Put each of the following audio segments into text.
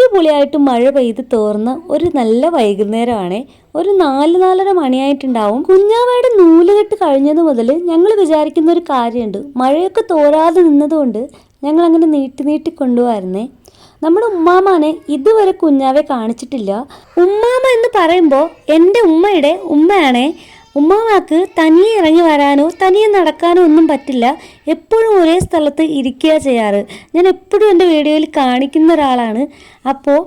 അടിപൊളിയായിട്ട് മഴ പെയ്ത് തോർന്ന ഒരു നല്ല വൈകുന്നേരമാണ്. ഒരു നാല് നാലര മണിയായിട്ടുണ്ടാവും. കുഞ്ഞാവയുടെ നൂലുകെട്ട് കഴിഞ്ഞത് മുതൽ ഞങ്ങൾ വിചാരിക്കുന്ന ഒരു കാര്യമുണ്ട്. മഴയൊക്കെ തോരാതെ നിന്നതുകൊണ്ട് ഞങ്ങൾ അങ്ങനെ നീട്ടി നീട്ടി കൊണ്ടുപോകാരുന്നേ നമ്മുടെ ഉമ്മാമാനെ ഇതുവരെ കുഞ്ഞാവെ കാണിച്ചിട്ടില്ല. ഉമ്മാമ എന്ന് പറയുമ്പോൾ എന്റെ ഉമ്മയുടെ ഉമ്മയാണേ. ഉമ്മാമാക്ക് തനിയെ ഇറങ്ങി വരാനോ തനിയെ നടക്കാനോ ഒന്നും പറ്റില്ല. എപ്പോഴും ഒരേ സ്ഥലത്ത് ഇരിക്കുക ചെയ്യാറ്. ഞാൻ എപ്പോഴും എന്റെ വീഡിയോയിൽ കാണിക്കുന്ന ഒരാളാണ്. അപ്പോൾ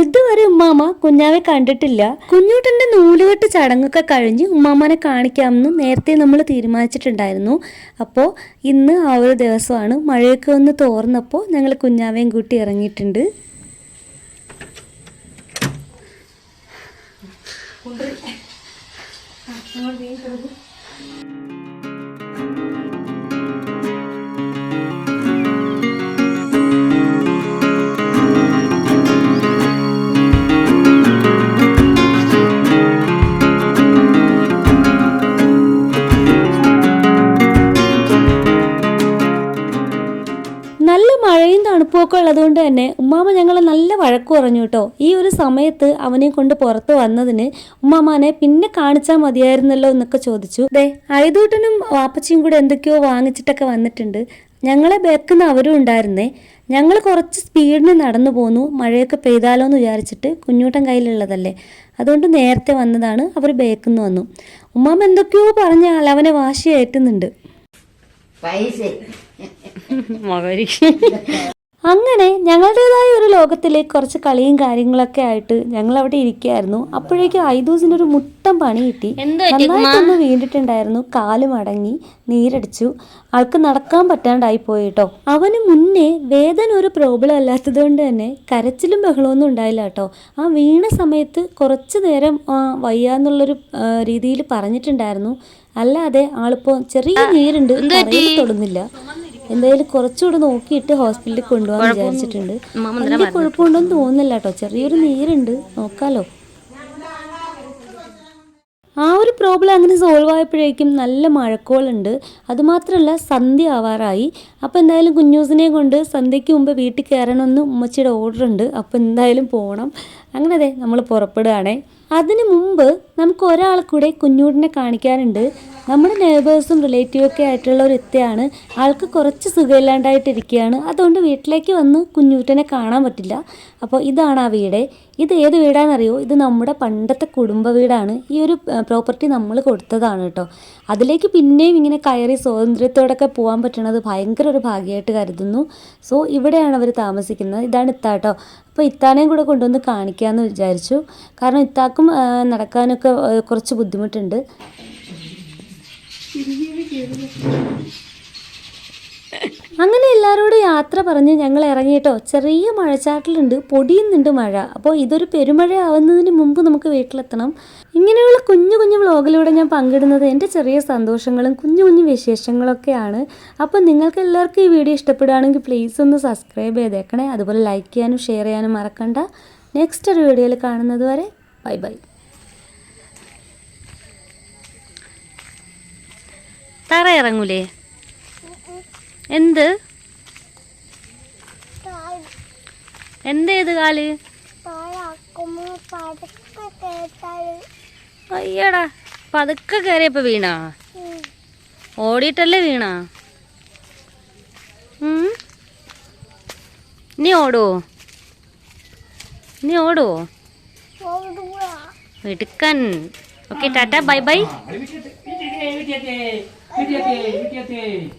ഇതുവരെ ഉമ്മാമ കുഞ്ഞാവെ കണ്ടിട്ടില്ല. കുഞ്ഞൂട്ടന്റെ നൂലുകെട്ട് ചടങ്ങൊക്കെ കഴിഞ്ഞ് ഉമ്മാമനെ കാണിക്കാമെന്ന് നേരത്തെ നമ്മൾ തീരുമാനിച്ചിട്ടുണ്ടായിരുന്നു. അപ്പോൾ ഇന്ന് ആ ഒരു ദിവസമാണ് മഴയൊക്കെ ഒന്ന് തോർന്നപ്പോൾ ഞങ്ങൾ കുഞ്ഞാവയും കൂട്ടി ഇറങ്ങിയിട്ടുണ്ട്. തണുപ്പൊക്കെ ഉള്ളതുകൊണ്ട് തന്നെ ഉമ്മാമ ഞങ്ങളെ നല്ല വഴക്ക് പറഞ്ഞു കേട്ടോ. ഈ ഒരു സമയത്ത് അവനെ കൊണ്ട് പുറത്ത് വന്നതിന് ഉമ്മാമാനെ പിന്നെ കാണിച്ചാൽ മതിയായിരുന്നല്ലോ എന്നൊക്കെ ചോദിച്ചു. അതെ ആയതൂട്ടനും വാപ്പച്ചിയും കൂടെ എന്തൊക്കെയോ വാങ്ങിച്ചിട്ടൊക്കെ വന്നിട്ടുണ്ട്. ഞങ്ങളെ ബേക്കുന്ന അവരും ഉണ്ടായിരുന്നേ. ഞങ്ങൾ കുറച്ച് സ്പീഡിന് നടന്നു പോന്നു. മഴയൊക്കെ പെയ്താലോ എന്ന് വിചാരിച്ചിട്ട് കുഞ്ഞൂട്ടൻ കയ്യിലുള്ളതല്ലേ. അതുകൊണ്ട് നേരത്തെ വന്നതാണ് അവർ ബേക്കുന്ന് വന്നു. ഉമ്മാമ എന്തൊക്കെയോ പറഞ്ഞാൽ അവനെ വാശി ഏറ്റുന്നുണ്ട് പൈസ അങ്ങനെ ഞങ്ങളുടേതായ ഒരു ലോകത്തിലെ കുറച്ച് കളിയും കാര്യങ്ങളൊക്കെ ആയിട്ട് ഞങ്ങൾ അവിടെ ഇരിക്കുകയായിരുന്നു. അപ്പോഴേക്കും ഐദൂസിന് ഒരു മുട്ടം പണി കിട്ടി നന്നായിട്ടൊന്ന് വീണ്ടിട്ടുണ്ടായിരുന്നു കാൽ മടങ്ങി നീരടിച്ചു. ആൾക്ക് നടക്കാൻ പറ്റാണ്ടായി പോയി കേട്ടോ. അവന് മുന്നേ വേദന ഒരു പ്രോബ്ലം അല്ലാത്തത് കൊണ്ട് തന്നെ കരച്ചിലും ബഹളമൊന്നും ഉണ്ടായില്ല കേട്ടോ. ആ വീണ സമയത്ത് കുറച്ച് നേരം വയ്യാന്നുള്ളൊരു രീതിയിൽ പറഞ്ഞിട്ടുണ്ടായിരുന്നു. അല്ലാതെ ആളിപ്പോ ചെറിയ നീരുണ്ട് തുടങ്ങുന്നില്ല തൊടുന്നില്ല. എന്തായാലും കുറച്ചുകൂടെ നോക്കിയിട്ട് ഹോസ്പിറ്റലിൽ കൊണ്ടുപോകാൻ വിചാരിച്ചിട്ടുണ്ട്. വലിയ കുഴപ്പമുണ്ടെന്ന് തോന്നുന്നില്ല കേട്ടോ ചെറിയൊരു നീരുണ്ട്. നോക്കാലോ. ആ ഒരു പ്രോബ്ലം അങ്ങനെ സോൾവ് ആയപ്പോഴേക്കും നല്ല മഴക്കോളുണ്ട്. അതുമാത്രമല്ല സന്ധ്യ ആവാറായി. അപ്പോൾ എന്തായാലും കുഞ്ഞൂസിനെ കൊണ്ട് സന്ധ്യയ്ക്ക് മുമ്പ് വീട്ടിൽ കയറണമെന്ന് ഉമ്മച്ചിയുടെ ഓർഡർ ഉണ്ട്. അപ്പോൾ എന്തായാലും പോകണം അങ്ങനെ അതെ നമ്മൾ പുറപ്പെടുകയാണേ അതിന് മുമ്പ് നമുക്ക് ഒരാളെ കൂടെ കുഞ്ഞൂടിനെ കാണിക്കാനുണ്ട്. നമ്മുടെ നേബേഴ്സും റിലേറ്റീവൊക്കെ ആയിട്ടുള്ള ഒരു എത്തിയാണ് ആൾക്ക് കുറച്ച് സുഖമില്ലാണ്ടായിട്ടിരിക്കുകയാണ്. അതുകൊണ്ട് വീട്ടിലേക്ക് വന്ന് കുഞ്ഞൂറ്റനെ കാണാൻ പറ്റില്ല. അപ്പോൾ ഇതാണ് ആ വീട്. ഇത് ഏത് വീടാണെന്നറിയോ ഇത് നമ്മുടെ പണ്ടത്തെ കുടുംബ വീടാണ്. ഈ ഒരു പ്രോപ്പർട്ടി നമ്മൾ കൊടുത്തതാണ് കേട്ടോ. അതിലേക്ക് പിന്നെയും ഇങ്ങനെ കയറി സ്വാതന്ത്ര്യത്തോടൊക്കെ പോകാൻ പറ്റണത് ഭയങ്കര ഒരു ഭാഗ്യമായിട്ട് കരുതുന്നു. സോ ഇവിടെയാണ് അവർ താമസിക്കുന്നത്. ഇതാണ് ഇത്ത കേട്ടോ അപ്പോൾ ഇത്താനേയും കൂടെ കൊണ്ടുവന്ന് കാണിക്കാമെന്ന് വിചാരിച്ചു. കാരണം ഇത്താക്കും നടക്കാനൊക്കെ കുറച്ച് ബുദ്ധിമുട്ടുണ്ട്. അങ്ങനെ എല്ലാവരോടും യാത്ര പറഞ്ഞ് ഞങ്ങൾ ഇറങ്ങിയിട്ടോ. ചെറിയ മഴച്ചാട്ടിലുണ്ട് പൊടിയുന്നുണ്ട് മഴ. അപ്പോൾ ഇതൊരു പെരുമഴ ആവുന്നതിന് മുമ്പ് നമുക്ക് വീട്ടിലെത്തണം. ഇങ്ങനെയുള്ള കുഞ്ഞു കുഞ്ഞു വ്ളോഗിലൂടെ ഞാൻ പങ്കിടുന്നത് എന്റെ ചെറിയ സന്തോഷങ്ങളും കുഞ്ഞു കുഞ്ഞു വിശേഷങ്ങളൊക്കെയാണ്. അപ്പോൾ നിങ്ങൾക്ക് എല്ലാവർക്കും ഈ വീഡിയോ ഇഷ്ടപ്പെടുകയാണെങ്കിൽ പ്ലീസ് ഒന്ന് സബ്സ്ക്രൈബ് ചെയ്തേക്കണേ. അതുപോലെ ലൈക്ക് ചെയ്യാനും ഷെയർ ചെയ്യാനും മറക്കണ്ട. നെക്സ്റ്റ് ഒരു വീഡിയോയിൽ കാണുന്നത് വരെ ബൈ ബൈ തറ ഇറങ്ങൂലേ? എന്ത്? എന്തേത് കാൽ? അയ്യടാ പതുക്കെ കയറിയപ്പോ വീണാ? ഓടിയിട്ടല്ലേ വീണാ? നീ ഓടുവോ നീ ഓടുവോ മിടുക്കൻ. Okay tata bye bye. 이렇게 돼, 이렇게 돼, 이렇게 돼.